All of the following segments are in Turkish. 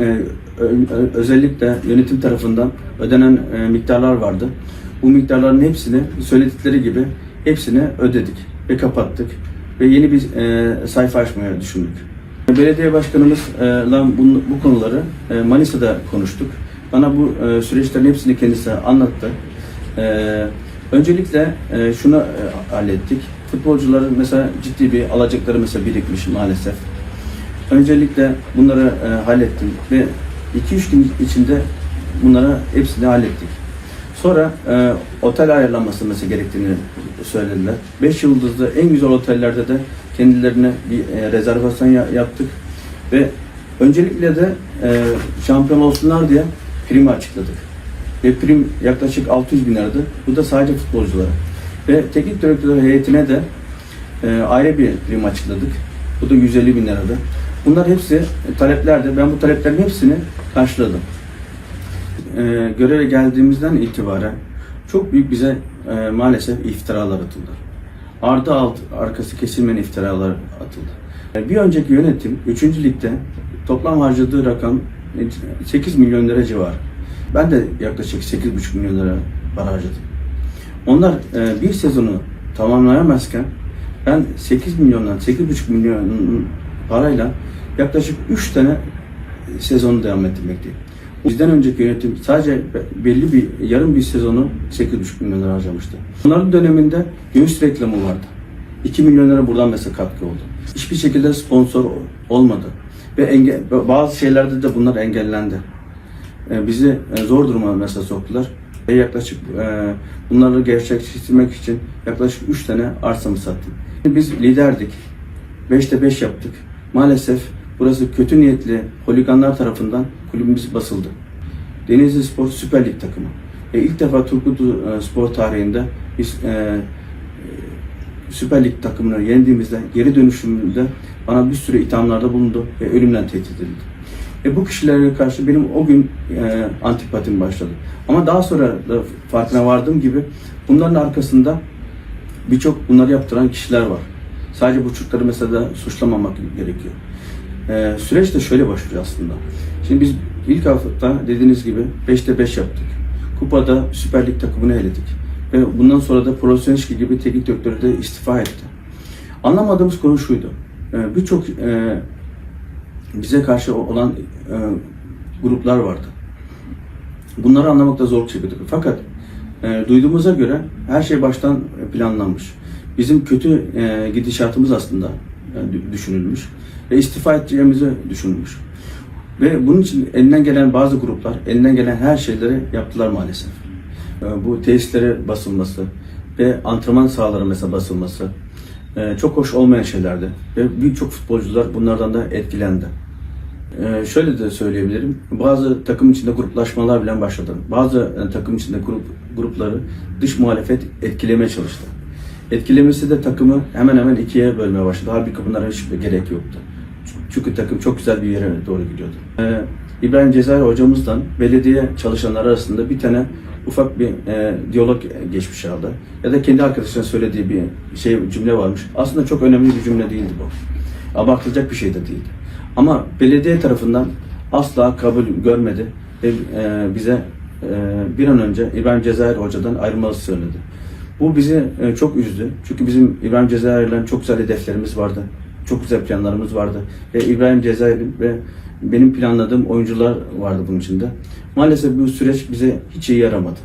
e, özellikle yönetim tarafından ödenen e, miktarlar vardı. Bu miktarların hepsini söyledikleri gibi hepsini ödedik ve kapattık ve yeni bir e, sayfa açmaya düşündük. Belediye başkanımızla bu, konuları Manisa'da konuştuk. Bana bu süreçlerin hepsini kendisi anlattı. Öncelikle şunu hallettik. Futbolcuların mesela ciddi bir alacakları mesela birikmiş maalesef. Öncelikle bunları e, hallettim ve 2-3 gün içinde bunları hepsini hallettik. Sonra e, otel ayarlanması gerektiğini söylediler. 5 yıldızlı en güzel otellerde de kendilerine bir e, rezervasyon ya- yaptık ve öncelikle de e, şampiyon olsunlar diye primi açıkladık. Ve prim yaklaşık 600 bin liradı. Bu da sadece futbolculara. Ve teknik direktör heyetine de e, ayrı bir prim açıkladık. Bu da 150 bin liradı. Bunlar hepsi e, taleplerdi. Ben bu taleplerin hepsini karşıladım. E, göreve geldiğimizden itibaren çok büyük bize e, maalesef iftiralar atıldı. Ardı alt, arkası kesilmeyen iftiralar atıldı. E, bir önceki yönetim 3. ligde toplam harcadığı rakam e, 8 milyon lira civarı. Ben de yaklaşık 8,5 milyon lira para harcadım. Onlar e, bir sezonu tamamlayamazken ben 8 milyondan 8,5 milyon parayla yaklaşık 3 tane sezonu devam ettirmekteyim. Bizden önceki yönetim sadece belli bir yarım bir sezonu 8,5 milyon lira harcamıştı. Bunların döneminde göğüs reklamı vardı. 2 milyon lira buradan mesela katkı oldu. Hiçbir şekilde sponsor olmadı. Ve enge, bazı şeylerde de bunlar engellendi. E, bizi e, zor duruma mesela soktular. Ve yaklaşık e, bunları gerçekleştirmek için yaklaşık 3 tane arsamı sattım. Biz liderdik. 5'te 5 yaptık. Maalesef burası kötü niyetli holiganlar tarafından kulübümüz basıldı. Denizli Spor Süper Lig takımı. Ve ilk defa Turgut e, Spor tarihinde biz e, e, Süper Lig takımını yendiğimizde geri dönüşümünde bana bir sürü ithamlarda bulundu ve ölümden tehdit edildi. E bu kişilere karşı benim o gün e, antipatim başladı. Ama daha sonra da farkına vardığım gibi bunların arkasında birçok bunları yaptıran kişiler var. Sadece bu çocukları mesela suçlamamak gerekiyor. E, süreç de şöyle başlıyor aslında. Şimdi biz ilk hafta dediğiniz gibi 5'te 5 yaptık. Kupada Süper Lig takımını eledik. Ve bundan sonra da Profesyonel gibi teknik direktörü de istifa etti. Anlamadığımız konu şuydu. E, Birçok e, bize karşı olan e, gruplar vardı. Bunları anlamakta zorluk çekiyorduk. Fakat e, duyduğumuza göre her şey baştan planlanmış. Bizim kötü gidişatımız aslında dü- düşünülmüş ve istifa edeceğimizi düşünülmüş. Ve bunun için elinden gelen bazı gruplar, elinden gelen her şeyleri yaptılar maalesef. E, bu tesislere basılması ve antrenman sahaları mesela basılması e, çok hoş olmayan şeylerdi. Ve birçok futbolcular bunlardan da etkilendi. Ee, şöyle de söyleyebilirim. Bazı takım içinde gruplaşmalar bile başladı. Bazı e, takım içinde grup grupları dış muhalefet etkilemeye çalıştı. Etkilemesi de takımı hemen hemen ikiye bölmeye başladı. Halbuki bunlara hiçbir gerek yoktu. Çünkü takım çok güzel bir yere doğru gidiyordu. Ee, İbrahim Cezayir hocamızdan belediye çalışanları arasında bir tane ufak bir e, diyalog geçmiş herhalde. Ya da kendi arkadaşına söylediği bir şey cümle varmış. Aslında çok önemli bir cümle değildi bu. Abartılacak bir şey de değildi. Ama belediye tarafından asla kabul görmedi ve e, bize e, bir an önce İbrahim Cezayir Hoca'dan ayrılması söyledi. Bu bizi e, çok üzdü. Çünkü bizim İbrahim Cezayir'le çok güzel hedeflerimiz vardı. Çok güzel planlarımız vardı. Ve İbrahim Cezayir ve benim planladığım oyuncular vardı bunun içinde. Maalesef bu süreç bize hiç iyi yaramadı.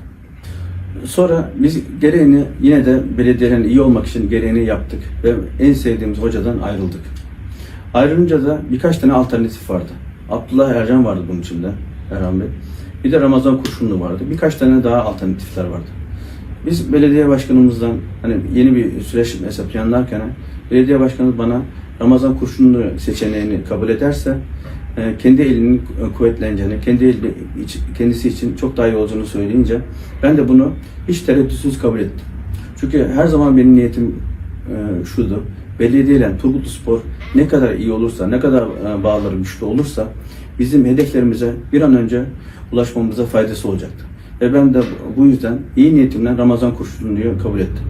Sonra biz gereğini yine de belediyelerin iyi olmak için gereğini yaptık ve en sevdiğimiz hocadan ayrıldık. Ayrılınca da birkaç tane alternatif vardı. Abdullah Ercan vardı bunun içinde, Erhan Bey. Bir de Ramazan Kurşunlu vardı. Birkaç tane daha alternatifler vardı. Biz belediye başkanımızdan hani yeni bir süreç mesela planlarken belediye başkanı bana Ramazan Kurşunlu seçeneğini kabul ederse e, kendi elinin kuvvetleneceğini, kendi eli, kendisi için çok daha iyi olacağını söyleyince ben de bunu hiç tereddütsüz kabul ettim. Çünkü her zaman benim niyetim e, şuydu. Belediyeyle Turgutlu Spor ne kadar iyi olursa, ne kadar e, bağları güçlü olursa bizim hedeflerimize bir an önce ulaşmamıza faydası olacaktı. Ve ben de bu yüzden iyi niyetimle Ramazan Kurşunlu'yu kabul ettim.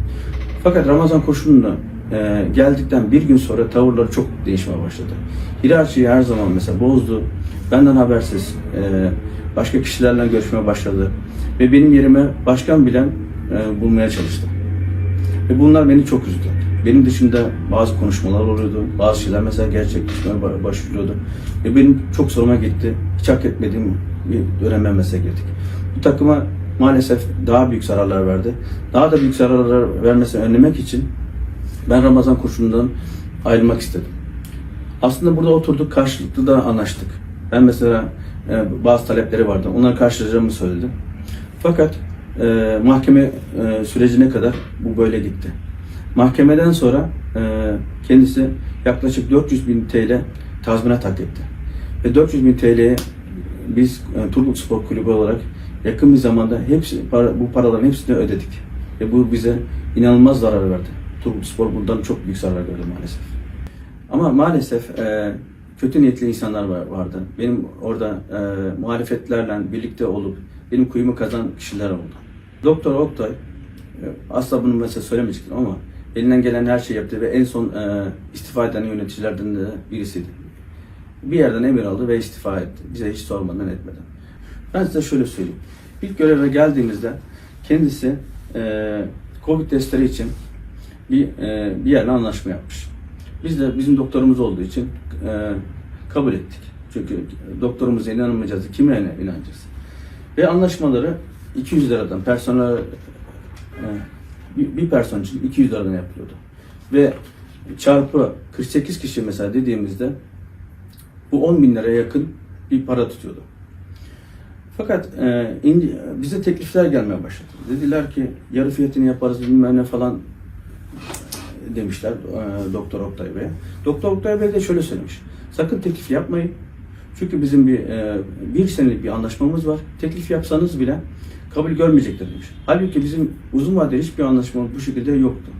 Fakat Ramazan Kurşunlu e, geldikten bir gün sonra tavırları çok değişmeye başladı. Hiyerarşiyi her zaman mesela bozdu. Benden habersiz e, başka kişilerle görüşmeye başladı. Ve benim yerime başkan bilen e, bulmaya çalıştı. Ve bunlar beni çok üzdü. Benim dışında bazı konuşmalar oluyordu. Bazı şeyler mesela gerçekleşmeye ba- başlıyordu. Ve benim çok soruma gitti. Hiç hak etmediğim bir döneme mesela girdik. Bu takıma maalesef daha büyük zararlar verdi. Daha da büyük zararlar vermesini önlemek için ben Ramazan kurşunundan ayrılmak istedim. Aslında burada oturduk karşılıklı da anlaştık. Ben mesela e, bazı talepleri vardı. Onları karşılayacağımı söyledim. Fakat e, mahkeme e, sürecine kadar bu böyle gitti. Mahkemeden sonra e, kendisi yaklaşık 400 bin TL tazminat hak etti. Ve 400 bin TL'ye biz e, Turgut Spor Kulübü olarak yakın bir zamanda hepsi para, bu paraların hepsini ödedik. Ve bu bize inanılmaz zarar verdi. Turgut Spor bundan çok büyük zarar gördü maalesef. Ama maalesef e, kötü niyetli insanlar var, vardı. Benim orada e, muhalefetlerle birlikte olup benim kuyumu kazan kişiler oldu. Doktor Oktay e, asla bunu mesela söylemeyecektim ama elinden gelen her şeyi yaptı ve en son e, istifa eden yöneticilerden de birisiydi. Bir yerden emir aldı ve istifa etti. Bize hiç sormadan etmeden. Ben size şöyle söyleyeyim. İlk göreve geldiğimizde kendisi e, Covid testleri için bir e, bir yerle anlaşma yapmış. Biz de bizim doktorumuz olduğu için e, kabul ettik. Çünkü doktorumuza inanmayacağız. Kime inanacağız? Ve anlaşmaları 200 liradan personel e, bir, bir person için 200 liradan yapılıyordu. Ve çarpı 48 kişi mesela dediğimizde bu 10 bin liraya yakın bir para tutuyordu. Fakat e, bize teklifler gelmeye başladı. Dediler ki yarı fiyatını yaparız bilmem ne falan demişler e, Doktor Oktay Bey'e. Doktor Oktay Bey de şöyle söylemiş. Sakın teklif yapmayın. Çünkü bizim bir e, bir senelik bir anlaşmamız var. Teklif yapsanız bile kabul görmeyecektir demiş. Halbuki bizim uzun vadeli hiçbir anlaşmamız bu şekilde yoktu.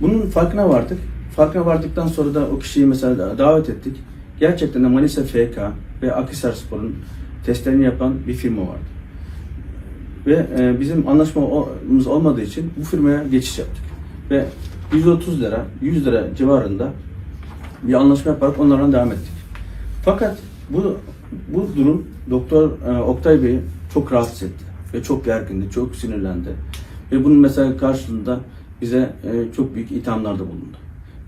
Bunun farkına vardık. Farkına vardıktan sonra da o kişiyi mesela davet ettik. Gerçekten de Manisa FK ve Akhisar Spor'un testlerini yapan bir firma vardı. Ve e, bizim anlaşmamız olmadığı için bu firmaya geçiş yaptık. Ve 130 lira, 100 lira civarında bir anlaşma yaparak onlarla devam ettik. Fakat bu bu durum Doktor e, Oktay Bey'i çok rahatsız etti ve çok gergindi, çok sinirlendi. Ve bunun mesela karşılığında bize e, çok büyük ithamlarda bulundu.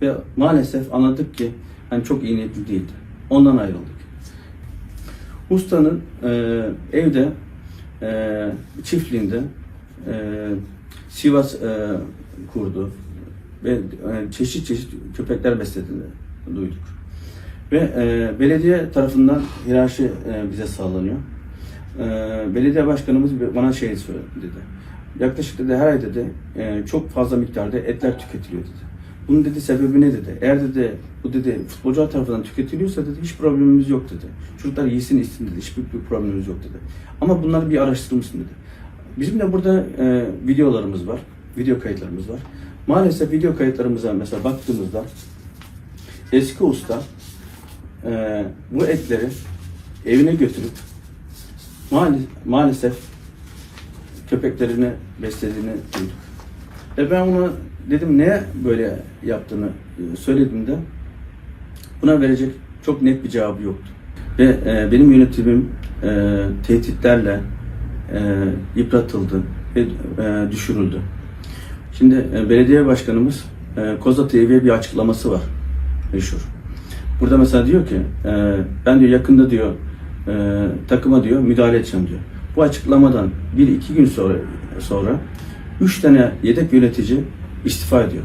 Ve maalesef anladık ki hani çok iyi niyetli değildi. Ondan ayrıldık. Ustanın e, evde e, çiftliğinde e, Sivas e, kurdu ve e, çeşit çeşit köpekler beslediğini duyduk. Ve e, belediye tarafından hiyerarşi e, bize sağlanıyor. E, belediye başkanımız bana şey söyledi dedi. Yaklaşık dedi her ay dedi e, çok fazla miktarda etler tüketiliyor dedi. Bunun dedi sebebi ne dedi? Eğer dedi bu dedi futbolcular tarafından tüketiliyorsa dedi hiç problemimiz yok dedi. Çocuklar yesin içsin dedi. Hiçbir bir problemimiz yok dedi. Ama bunları bir araştırmışsın dedi. Bizim de burada e, videolarımız var. Video kayıtlarımız var. Maalesef video kayıtlarımıza mesela baktığımızda eski usta e, bu etleri evine götürüp maal- maalesef köpeklerini beslediğini duyduk. Ve ben ona dedim ne böyle yaptığını e, söylediğimde buna verecek çok net bir cevabı yoktu. Ve e, benim yönetimim e, tehditlerle e, yıpratıldı ve e, düşürüldü. Şimdi e, belediye başkanımız e, Koza TV'ye bir açıklaması var meşhur. Burada mesela diyor ki e, ben diyor yakında diyor e, takıma diyor müdahale edeceğim diyor. Bu açıklamadan bir iki gün sonra sonra üç tane yedek yönetici istifa ediyor.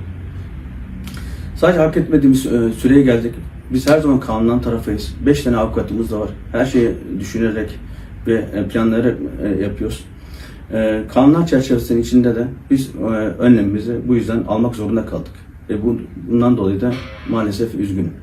Sadece hak etmediğimiz süreye geldik. Biz her zaman kanundan tarafıyız. Beş tane avukatımız da var. Her şeyi düşünerek ve planlayarak e, yapıyoruz. E, kanunlar çerçevesinin içinde de biz e, önlemimizi bu yüzden almak zorunda kaldık. Ve bu, bundan dolayı da maalesef üzgünüm.